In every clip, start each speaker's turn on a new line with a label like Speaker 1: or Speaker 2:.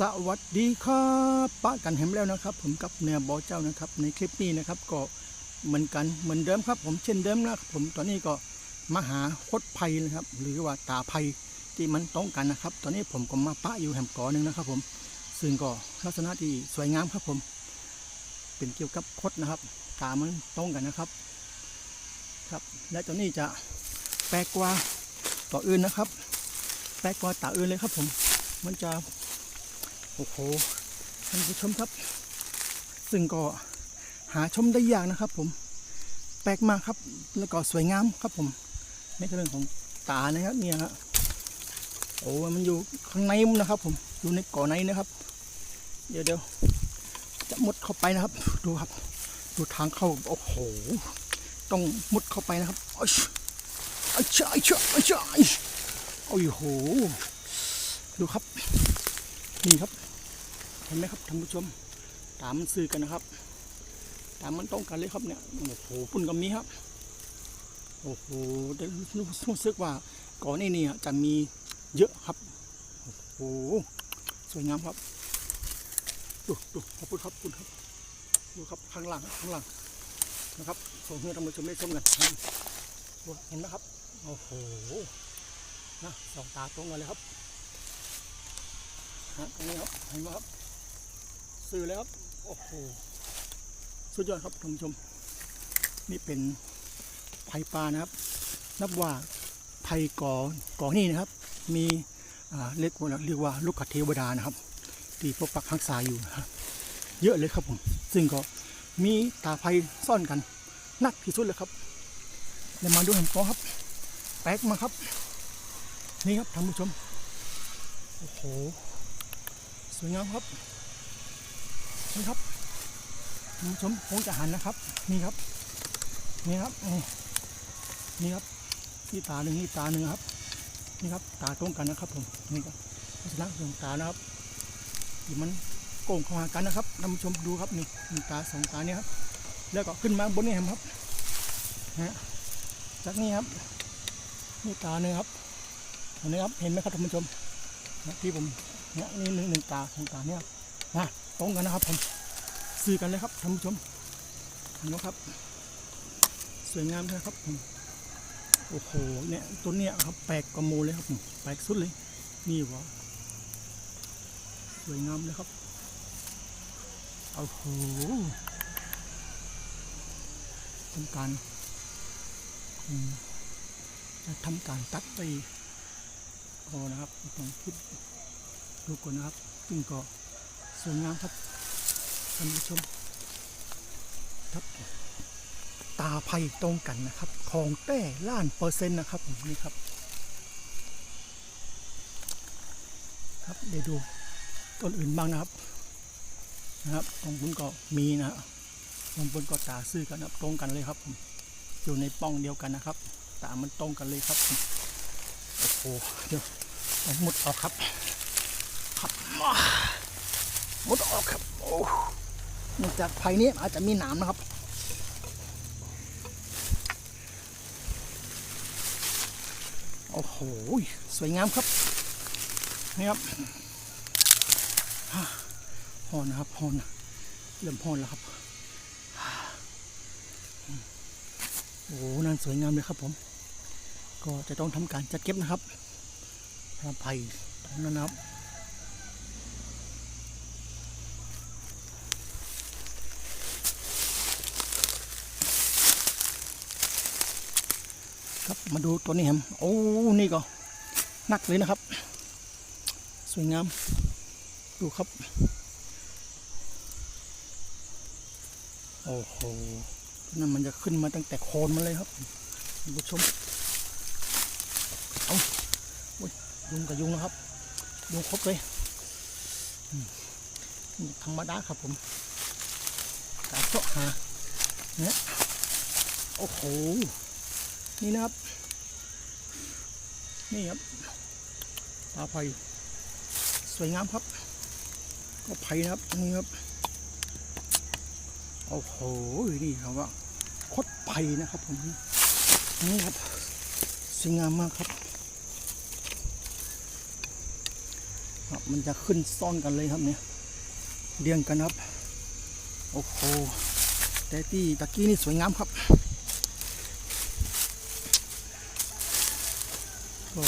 Speaker 1: สวัสดีครับปะกันเห็นแล้วนะครับ ผมกับเนียบอเจ้านะครับ ในคลิปนี้นะครับ ก็เหมือนกันเหมือนเดิมครับ ผมเช่นเดิมนะครับผมตอนนี้ก็มาหาคดภัยนะครับ หรือว่าตาภัยที่มันต้องกันนะครับ ตอนนี้ผมก็มาปะอยู่แหมกอหนึ่งนะครับ ผมซึ่งก็ลักษณะที่สวยงามครับผม เป็นเกี่ยวกับคดนะครับ ตามันต้องกันนะครับ ครับ และตัวนี้จะแปลกกว่าต่ออื่นนะครับ แปลกกว่าตาอื่นเลยครับ ผม มันจะ โอ้โหท่านผู้ชมครับ ซึ่งก็หาชมได้ยากนะครับ ผมแปลกมากครับ แล้วก็สวยงามครับผมในเรื่องของตานะครับเนี่ยฮะโอ้มันอยู่ข้างในนะครับ ผมอยู่ในก่อในนะครับ เดี๋ยวเดี๋ยวจะมุดเข้าไปนะครับ ดูครับ ดูทางเข้าโอ้โห ต้องมุดเข้าไปนะครับอ้ยอ้ยอ้ยอ้ยอ้ยโอ้โหดูครับ นี่ครับ เห็นไหมครับท่านผู้ชม ตามมันซื้อกันนะครับ ตามมันต้องกันเลยครับเนี่ยโอ้โหปุ่นก็มีครับ โอ้โหได้รู้สึกว่าก่อนนี้เนี่ยจะมีเยอะครับ โอ้โหสวยงามครับดูดูขอบคุณครับคุณครับดูครับข้างหลังข้างหลังนะครับส่งให้ท่านผู้ชมได้ชมกันเห็นไหมครับ โอ้โหนะสองตาตรงกันเลยครับ ฮะตรงนี้ครับเห็นไหมครับซื้อแล้วครับโอ้โหสุดยอดครับท่านผู้ชม นี่เป็นไผ่ปลานะครับ นับว่าไผ่ก่อกอนี่นะครับ มีเรียกว่าเรียกว่าลูกขเทวดานะครับที่ปกปักรักษาอยู่นะครับเยอะเลยครับผม ซึ่งก็มีตาไผ่ซ่อนกันนักที่สุดเลยครับเดี๋ยวมาดูเห็นกอครับแป๊กมาครับ นี่ครับท่านผู้ชม โอ้โห วยงามครับนี่ครับคุณชมคงจะหันนะครับ นี่ครับ นี่ครับ นี่ครับนี่ตาหนึ่งนี่ตาหนึ่งครับ นี่ครับ ตาตรงกันนะครับผม นี่ครับลักษณะของตานะครับที่มันโก่งเข้าหากันนะครับท่านผู้ชมดูครับนี่มีตาสองตาเนี่ยครับ แล้วก็ขึ้นมาบนนี่ครับนะฮะจากนี้ครับ นี่ตาหนึ่งครับอันนี้ครับ เห็นไหมครับท่านผู้ชมที่ผม เนี่ยนี่หนึ่งหนึ่งตาของตาเนี่ยนะตรงกันนะครับผมซื้อกันเลยครับท่านผู้ชมเห็นไหมครับ สวยงามนะครับผมโอ้โหเนี่ยตัวเนี้ยครับแปลกกว่าโมเลยครับผมแปลกสุดเลย นี่วะสวยงามเลยครับโอ้โหทำการจะทำการตัดไปคอนะครับต้องคิด ดูก่อนนะครับซึ่งก็สวยงามครับท่านผู้ชมครับตาไผ่ตรงกันนะครับของแต้ล้านเปอร์เซ็นต์นะครับผมนี่ครับ ครับเดี๋ยวดูต้นอื่นบ้างนะครับนะครับตรงบนก็มีนะฮะตรงบนก็ตาซื่อกันนะตรงกันเลยครับผมอยู่ในป้องเดียวกันนะครับ ตามันตรงกันเลยครับ โอ้โหเดี๋ยวหมดออกครับ ครับมาหมดออกครับโอ้เนื่องจากไผ่นี้อาจจะมีหนามนะครับโอ้โหสวยงามครับนี่ครับฮ่าฮอนนะครับฮอนะเริ่มฮอนแล้วครับโอ้โหนั่นสวยงามเลยครับผม ก็จะต้องทำการจัดเก็บนะครับไผ่ตรงนั้นนะครับ มาดูตัวนี้ครับโอ้นี่ก็หนักเลยนะครับ สวยงาม ดูครับ โอ้โหนั่นมันจะขึ้นมาตั้งแต่โคนมันเลยครับท่านผู้ชมเอาโอ้ยยุงกับยุงนะครับ ยุงครบเลยอืมธรรมดาครับผมการเจาะหาเนี่ยโอ้โห นี่นะครับ นี่ครับตาไผ่สวยงามครับ ก็ไผ่นะครับนี่ครับโอ้โหนี่ครับว่าคดไผ่นะครับผมนี่ครับสวยงามมากครับครับมันจะขึ้นซ่อนกันเลยครับเนี่ยเรียงกันครับ โอ้โหแต่ที่ตะกี้นี่สวยงามครับโอ้ คร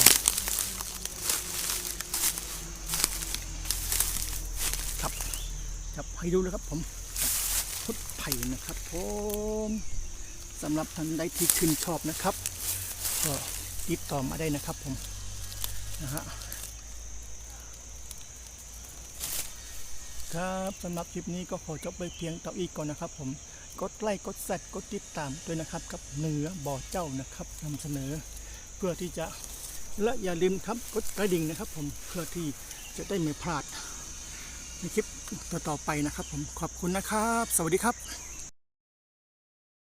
Speaker 1: ับจับให้ดูเลยครับผมพุทธไผ่นะครับผมสำหรับท่านใดที่ชื่นชอบนะครับก็ติดต่อมาได้นะครับผมนะฮะครับสำหรับคลิปนี้ก็ขอจบไปเพียงเท่าอีกก่อนนะครับ ผมกดไลค์กดแซดกดติดตามด้วยนะครับ กับเนื้อบ่อเจ้านะครับนำเสนอ เพื่อที่จะ และอย่าลืมครับกดกระดิ่งนะครับ ผมเพื่อที่จะได้ไม่พลาดในคลิปต่อๆไปนะครับ ผมขอบคุณนะครับ สวัสดีครับ